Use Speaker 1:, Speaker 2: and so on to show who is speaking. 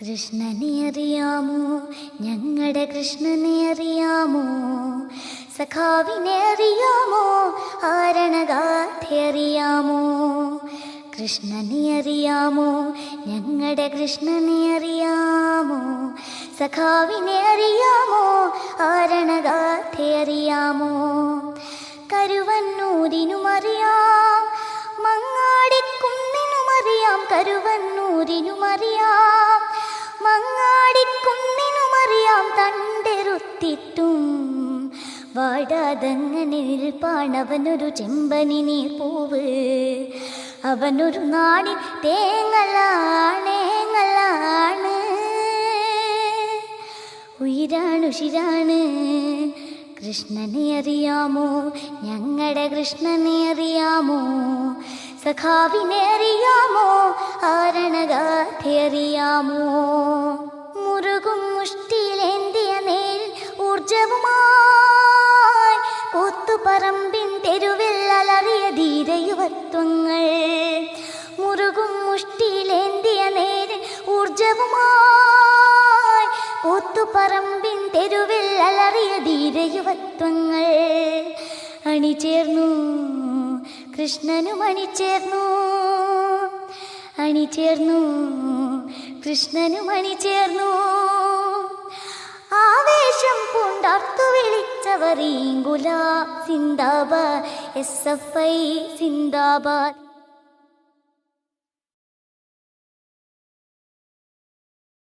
Speaker 1: കൃഷ്ണനെ അറിയാമോ? ഞങ്ങളുടെ കൃഷ്ണനെ അറിയാമോ? സഖാവിനെ അറിയാമോ? ആരണഗാഥെ അറിയാമോ? കൃഷ്ണനെ അറിയാമോ? ഞങ്ങളുടെ കൃഷ്ണനെ അറിയാമോ? സഖാവിനെ അറിയാമോ? ആരണഗാഥെ അറിയാമോ? കരുവന്നൂരിനും അറിയാം. മങ്ങാടിക്കുന്നിനും അറിയാം. കരുവന്നൂരിനും അറിയാം. വാടാതങ്ങനെ നിൽപ്പാണവനൊരു ചെമ്പനി നീ പൂവ് അവനൊരു നാടി തേങ്ങലാണേങ്ങളാണ് ഉയിരാണുഷിരാണ് കൃഷ്ണനെ അറിയാമോ? ഞങ്ങളുടെ കൃഷ്ണനെ അറിയാമോ? സഖാവിനെ അറിയാമോ? ആരണഗാഥ അറിയാമോ? കൂത്തുപറമ്പിൻ തെരുവിൽ അലറിയ ധീരയുവത്വങ്ങൾ. മുറുകും മുഷ്ടിയിലേന്തിയ നേരെ ഊർജവുമായി കൂത്തുപറമ്പിൻ തെരുവിൽ അലറിയ ധീരയുവത്വങ്ങൾ. അണിചേർന്നു കൃഷ്ണനും അണിചേർന്നു. അണിചേർന്നു കൃഷ്ണനും അണിചേർന്നു. தவறீங்குலா சிந்தாபாத் எஸ்எஃப்ஐ சிந்தாபாத்.